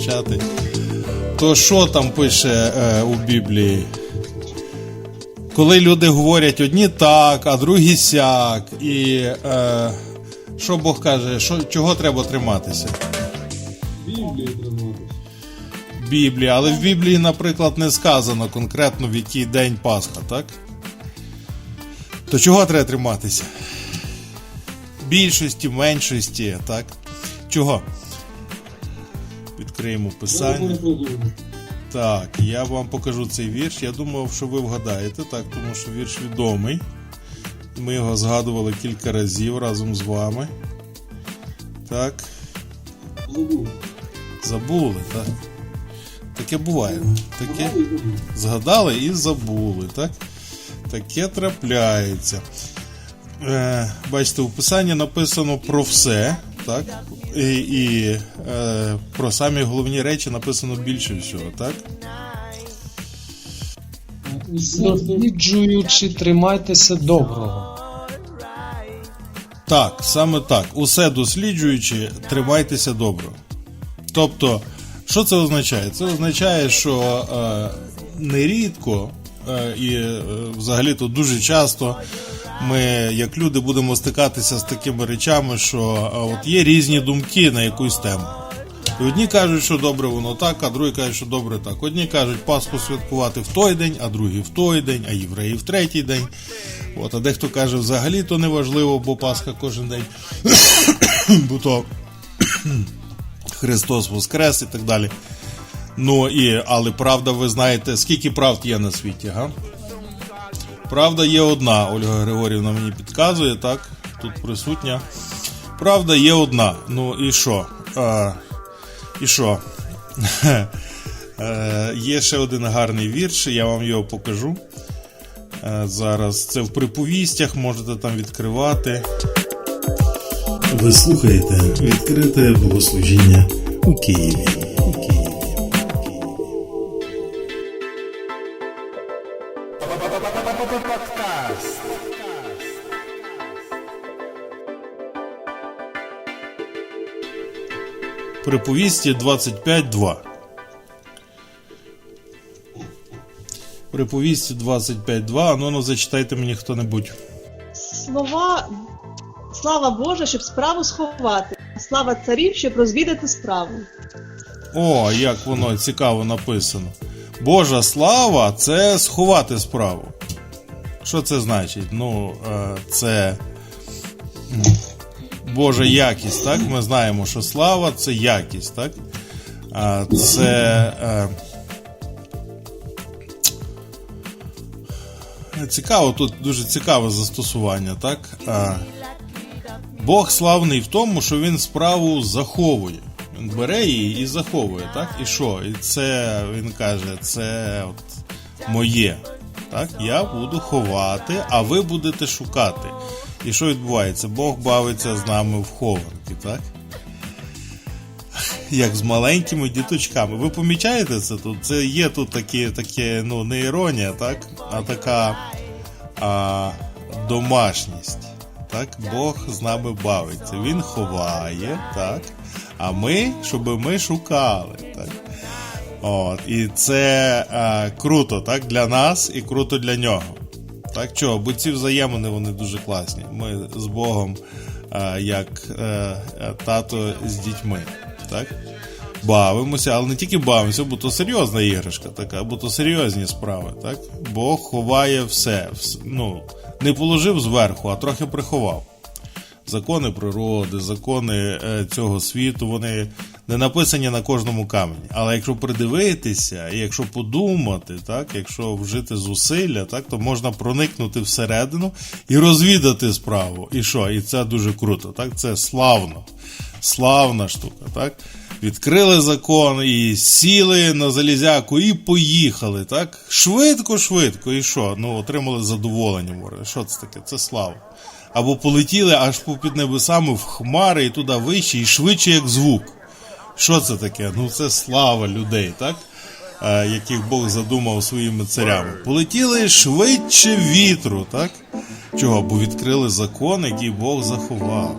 почати. То що там пише е, у Біблії? Коли люди говорять одні так, а другі сяк. І е, що Бог каже, що, чого треба триматися? Біблії триматися. Біблії, але в Біблії, наприклад, не сказано конкретно в який день Пасха, так? То чого треба триматися? Більшості, меншості, так? Чого? Відкриємо писання. Так, я вам покажу цей вірш. Я думав, що ви вгадаєте, так, тому що вірш відомий. Ми його згадували кілька разів разом з вами. Так. Забули, так? Таке буває. Таке згадали і забули, так? Таке трапляється. Е, бачите, у писанні написано про все, так? І, і е, про самі головні речі написано більше всього, так? Досліджуючи, тримайтеся доброго. Так, саме так. Усе досліджуючи, тримайтеся добре. Тобто, що це означає? Це означає, що е, нерідко е, і е, взагалі-то дуже часто ми, як люди, будемо стикатися з такими речами, що е, от є різні думки на якусь тему. І одні кажуть, що добре воно так, а другі кажуть, що добре так. Одні кажуть, Пасху святкувати в той день, а другі в той день, а євреї в третій день. От, а дехто каже, взагалі то не важливо, бо Пасха кожен день. бо то Христос Воскрес і так далі. Ну і, але правда, ви знаєте, скільки правд є на світі, га? Правда є одна, Ольга Григорівна мені підказує, так? Тут присутня. Правда є одна. Ну і що? А, і що? Е, Є ще один гарний вірш, я вам його покажу. Е, Зараз це в приповістях, можете там відкривати. Ви слухаєте відкрите богослужіння. У Києві. Приповісті 25.2. Приповісті 25.2. Ну, ну зачитайте мені хто-небудь. Слова слава Божа, щоб справу сховати, слава царів, щоб розвідати справу. О, як воно цікаво написано. Божа слава це сховати справу. Що це значить? Ну, е, це Божа якість, так? Ми знаємо, що слава це якість, так? Це. е, Цікаво, тут дуже цікаве застосування, так? Бог славний в тому, що він справу заховує. Бере її і заховує, так? І що? І це він каже, це от моє. Так? Я буду ховати, а ви будете шукати. І що відбувається? Бог бавиться з нами в хованки, так? Як з маленькими діточками. Ви помічаєте це тут? Це є тут такі, таке, ну, не іронія, так? А така а, домашність. Так, Бог з нами бавиться. Він ховає, так? А ми, щоб ми шукали. Так? От, і це е, круто, так, для нас і круто для нього. Так чого? Бо ці взаємини вони дуже класні. Ми з Богом, е, як е, е, тато з дітьми. Так? Бавимося, але не тільки бавимося, бо то серйозна іграшка така, бо то серйозні справи. Так? Бог ховає все. Ну, не положив зверху, а трохи приховав. Закони природи, закони е, цього світу, вони не написані на кожному камені. Але якщо придивитися, якщо подумати, так, якщо вжити зусилля, так, то можна проникнути всередину і розвідати справу. І що? І це дуже круто. Так? Це славно. Славна штука. Так? Відкрили закон і сіли на залізяку і поїхали. Так? Швидко, швидко. І що? Ну, отримали задоволення. море. Що це таке? Це слава або полетіли аж попід небесами в хмари і туди вище, і швидше як звук. Що це таке? Ну це слава людей, так? Е, яких Бог задумав своїми царями. Полетіли швидше вітру, так? Чого? Бо відкрили закон, який Бог заховав.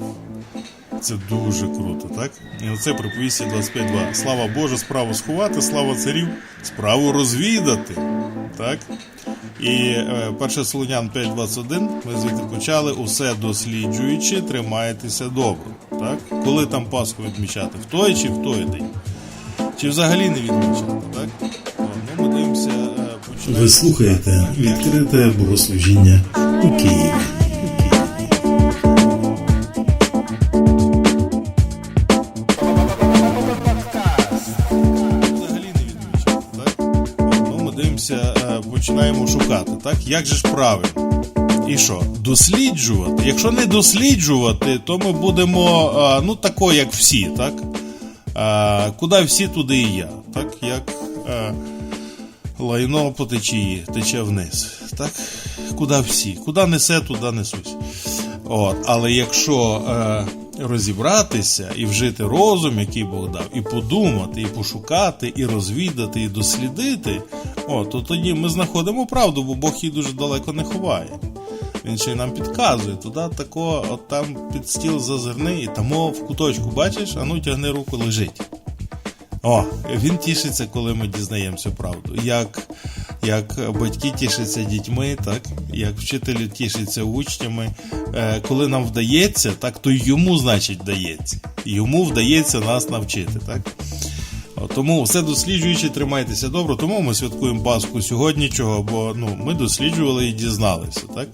Це дуже круто, так? І оце приповісті 25.2. Слава Боже, справу сховати, слава царів, справу розвідати. Так? І е, 1 Солонян 5.21 ми звідти почали усе досліджуючи, тримайтеся добре. Так? Коли там Пасху відмічати? В той чи в той день? Чи взагалі не відмічати? Так? Ну, ми дивимося, е, починаємо. Ви слухаєте відкрите богослужіння у Києві. Починаємо шукати, так? Як же ж правильно? І що? Досліджувати? Якщо не досліджувати, то ми будемо ну тако, як всі, так? Куди всі, туди і я. Так? Як лайно по течії тече вниз. Так? Куди всі? Куди несе, туди несусь. От, але якщо е, розібратися і вжити розум, який Бог дав, і подумати, і пошукати, і розвідати, і дослідити, о, то тоді ми знаходимо правду, бо Бог її дуже далеко не ховає. Він ще й нам підказує, туди тако, от там під стіл зазирни, і тамо в куточку, бачиш, а ну тягни руку, лежить. О, він тішиться, коли ми дізнаємося правду. Як, як батьки тішаться дітьми, так як вчитель тішиться учнями. Е, коли нам вдається, так то йому, значить, вдається. Йому вдається нас навчити. Так? О, Тому все досліджуючи, тримайтеся добре. Тому ми святкуємо Пасху сьогодні, чого, бо ну, ми досліджували і дізналися. Так?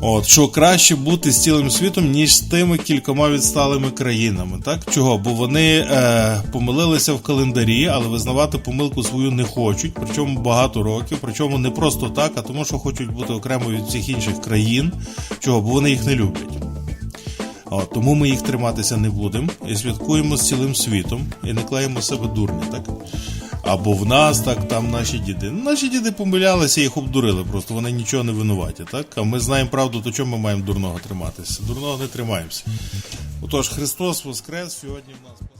От, що краще бути з цілим світом, ніж з тими кількома відсталими країнами. Так? Чого? Бо вони е, помилилися в календарі, але визнавати помилку свою не хочуть, причому багато років, причому не просто так, а тому, що хочуть бути окремо від всіх інших країн. Чого? Бо вони їх не люблять. Тому ми їх триматися не будемо і святкуємо з цілим світом і не клеїмо себе дурні, так? Або в нас, так, там наші діди. Наші діди помилялися, їх обдурили, просто вони нічого не винуваті, так? А ми знаємо правду, то чому ми маємо дурного триматися? Дурного не тримаємося. Отож, Христос Воскрес сьогодні в нас.